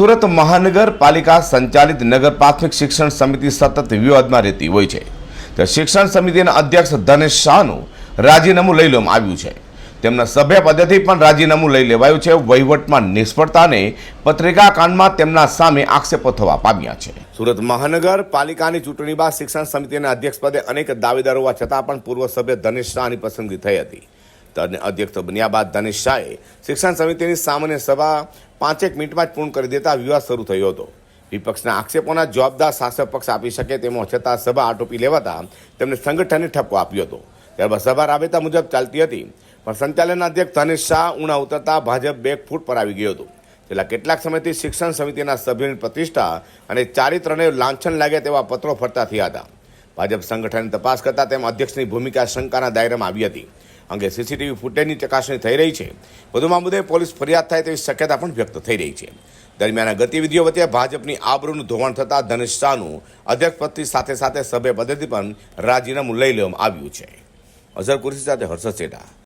સુરત મહાનગરપાલિકા સંચાલિત નગર પ્રાથમિક શિક્ષણ સમિતિ સતત વિવાદમાં રહેતી હોય છે. તો શિક્ષણ સમિતિના અધ્યક્ષ ધનેશ શાહનું રાજીનામું લઈ લેવામાં આવ્યું છે. તેમના સભ્ય પદેથી પણ રાજીનામું લઈ લેવાયું છે. વહીવટમાં નિષ્ફળતાને પત્રિકા કાંડમાં તેમના સામે આક્ષેપો થવા પામ્યા છે. સુરત મહાનગરપાલિકાની ચૂંટણી બાદ શિક્ષણ સમિતિના અધ્યક્ષ પદે અનેક દાવેદારો હોવા છતાં પણ પૂર્વ સભ્ય ધનેશ શાહની પસંદગી થઈ હતી. અધ્યક્ષ બન્યા બાદ ધનેશ શાહે શિક્ષણ સમિતિની સામાન્ય સભા પાંચેક મિનિટમાં જ પૂર્ણ કરી દેતા વિવાદ શરૂ થયો હતો. વિપક્ષના આક્ષેપોના જવાબદાર શાસક પક્ષ આપી શકે તેમ છતાં સભા આટોપી લેવાતા તેમને સંગઠને ઠપકો આપ્યો હતો. ત્યારબાદ સભા રાબેતા મુજબ ચાલતી હતી, પણ સંચાલન અધ્યક્ષ ધનેશ શાહ ઉણા ઉતરતા ભાજપ બે ફૂટ પર આવી ગયો હતો. છેલ્લા કેટલાક સમયથી શિક્ષણ સમિતિના સભ્યોની પ્રતિષ્ઠા અને ચારિત્રને લાંછન લાગે તેવા પત્રો ફરતા થયા હતા. ભાજપ સંગઠનની તપાસ કરતા તેમ અધ્યક્ષની ભૂમિકા શંકાના દાયરામાં આવી હતી. અંગે સીસીટીવી ફૂટેજની ચકાસણી થઈ રહી છે. વધુમાં મુદ્દે પોલીસ ફરિયાદ થાય તેવી શક્યતા પણ વ્યક્ત થઈ રહી છે. દરમિયાન ગતિવિધિઓ વચ્ચે ભાજપની આબરૂનું ધોવાણ થતાં ધનેશ શાહનું અધ્યક્ષપદથી સાથે સાથે સભ્ય પદેથી પણ રાજીનામું લઈ લેવામાં આવ્યું છે. અઝર કુરશી સાથે હર્ષદ સેઠા